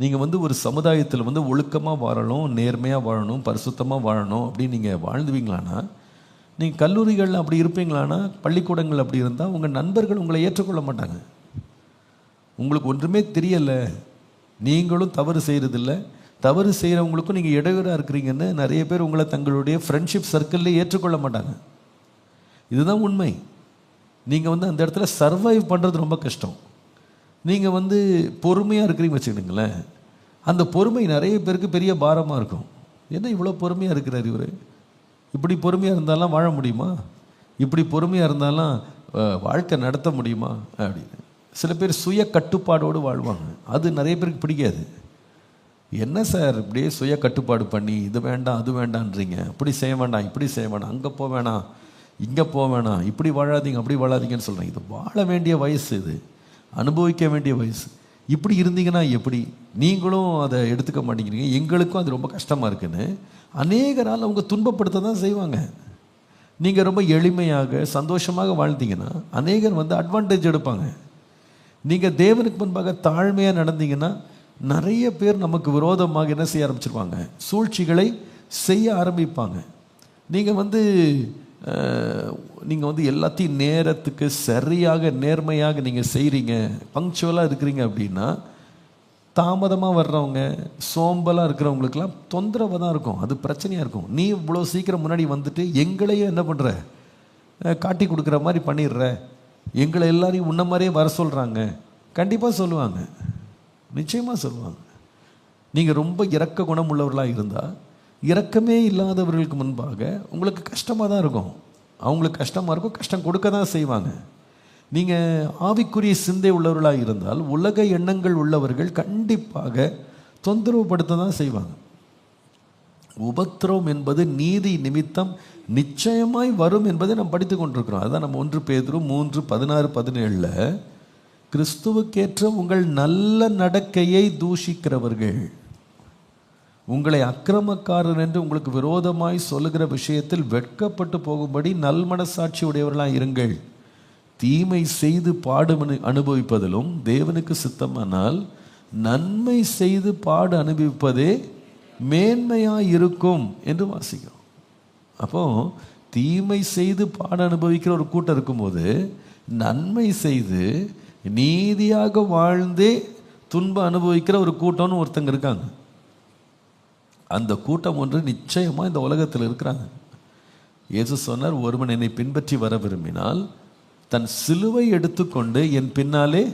நீங்கள் வந்து ஒரு சமுதாயத்தில் வந்து ஒழுக்கமாக வாழணும் நேர்மையாக வாழணும் பரிசுத்தமாக வாழணும் அப்படின்னு நீங்கள் வாழ்ந்துவீங்களானா நீங்கள் கல்லூரிகளில் அப்படி இருப்பீங்களானா பள்ளிக்கூடங்கள் அப்படி இருந்தால் உங்கள் நண்பர்கள் உங்களை ஏற்றுக்கொள்ள மாட்டாங்க. உங்களுக்கு ஒன்றுமே தெரியலை. நீங்களும் தவறு செய்கிறதில்ல தவறு செய்கிறவங்களுக்கும் நீங்கள் இடையூறாக இருக்கிறீங்கன்னு நிறைய பேர் உங்களை தங்களுடைய ஃப்ரெண்ட்ஷிப் சர்க்கிளில் ஏற்றுக்கொள்ள மாட்டாங்க. இதுதான் உண்மை. நீங்கள் வந்து அந்த இடத்துல சர்வைவ் பண்ணுறது ரொம்ப கஷ்டம். நீங்கள் வந்து பொறுமையாக இருக்கிறீங்க வச்சுக்கிடுங்களேன் அந்த பொறுமை நிறைய பேருக்கு பெரிய பாரமாக இருக்கும். என்ன இவ்வளோ பொறுமையாக இருக்கிறார் இவர்? இப்படி பொறுமையாக இருந்தாலும் வாழ முடியுமா? இப்படி பொறுமையாக இருந்தாலும் வாழ்க்கை நடத்த முடியுமா? அப்படின்னு. சில பேர் சுய கட்டுப்பாடோடு வாழ்வாங்க. அது நிறைய பேருக்கு பிடிக்காது. என்ன சார் இப்படியே சுய கட்டுப்பாடு பண்ணி இது வேண்டாம் அது வேண்டான்றீங்க? அப்படி செய்ய வேண்டாம் இப்படி செய்ய வேண்டாம் அங்கே போக வேணாம் இங்கே போக வேணாம் இப்படி வாழாதீங்க அப்படி வாழாதீங்கன்னு சொல்கிறேன் இது வாழ வேண்டிய வயசு இது. அனுபவிக்க வேண்டிய வயசு. இப்படி இருந்தீங்கன்னா எப்படி? நீங்களும் அதை எடுத்துக்க மாட்டேங்கிறீங்க. எங்களுக்கும் அது ரொம்ப கஷ்டமாக இருக்குன்னு. அநேகரால் அவங்க துன்பப்படுத்த தான் செய்வாங்க. நீங்கள் ரொம்ப எளிமையாக சந்தோஷமாக வாழ்ந்தீங்கன்னா அநேகர் வந்து அட்வான்டேஜ் எடுப்பாங்க. நீங்கள் தேவனுக்கு முன்பாக தாழ்மையாக நடந்தீங்கன்னா நிறைய பேர் நமக்கு விரோதமாக என்ன செய்ய ஆரம்பிச்சிருவாங்க? சூழ்ச்சிகளை செய்ய ஆரம்பிப்பாங்க. நீங்கள் வந்து நீங்கள் வந்து எல்லாத்தையும் நேரத்துக்கு சரியாக நேர்மையாக நீங்கள் செய்கிறீங்க பங்க்சுவலாக இருக்கிறீங்க அப்படின்னா தாமதமாக வர்றவங்க சோம்பலாக இருக்கிறவங்களுக்கெல்லாம் தொந்தரவு தான் இருக்கும். அது பிரச்சனையாக இருக்கும். நீ இவ்வளோ சீக்கிரம் முன்னாடி வந்துட்டு எங்களையே என்ன பண்ணுற காட்டி கொடுக்குற மாதிரி பண்ணிடுற. எங்களை எல்லாரையும் உன்ன மாதிரியே வர சொல்கிறாங்க கண்டிப்பாக சொல்லுவாங்க. நிச்சயமாக சொல்லுவாங்க. நீங்கள் ரொம்ப இறக்க குணம் உள்ளவர்களாக இருந்தால் இரக்கமே இல்லாதவர்களுக்கு முன்பாக உங்களுக்கு கஷ்டமாக தான் இருக்கும். அவங்களுக்கு கஷ்டமாக இருக்கும் கஷ்டம் கொடுக்க தான் செய்வாங்க. நீங்கள் ஆவிக்குரிய சிந்தை உள்ளவர்களாக இருந்தால் உலக எண்ணங்கள் உள்ளவர்கள் கண்டிப்பாக தொந்தரவுப்படுத்த தான் செய்வாங்க. உபத்திரவம் என்பது நீதி நிமித்தம் நிச்சயமாய் வரும் என்பதை நாம் படித்து கொண்டிருக்கிறோம். அதுதான் நம்ம ஒன்று பேதரும் மூன்று பதினாறு பதினேழில் கிறிஸ்துவுக்கேற்ற உங்கள் நல்ல நடக்கையை தூஷிக்கிறவர்கள் உங்களை அக்கிரமக்காரர் என்று உங்களுக்கு விரோதமாய் சொல்லுகிற விஷயத்தில் வெட்கப்பட்டு போகும்படி நல்மனசாட்சி உடையவர்களாக இருங்கள். தீமை செய்து பாடு அனு- அனுபவிப்பதிலும் தேவனுக்கு சித்தமானால் நன்மை செய்து பாடு அனுபவிப்பதே மேன்மையாக இருக்கும் என்று வாசிக்கிறோம். அப்போ தீமை செய்து பாட அனுபவிக்கிற ஒரு கூட்டம் இருக்கும்போது நன்மை செய்து நீதியாக வாழ்ந்தே துன்பம் அனுபவிக்கிற ஒரு கூட்டம்னு ஒருத்தங்க இருக்காங்க. அந்த கூட்டம் ஒன்று நிச்சயமாக இந்த உலகத்தில் இருக்கிறாங்க. இயேசு சொன்னார் ஒருவன் என்னை பின்பற்றி வர விரும்பினால் தன் சிலுவை எடுத்துக்கொண்டு என் பின்னாலே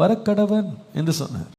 வரக்கடவன் என்று சொன்னார்.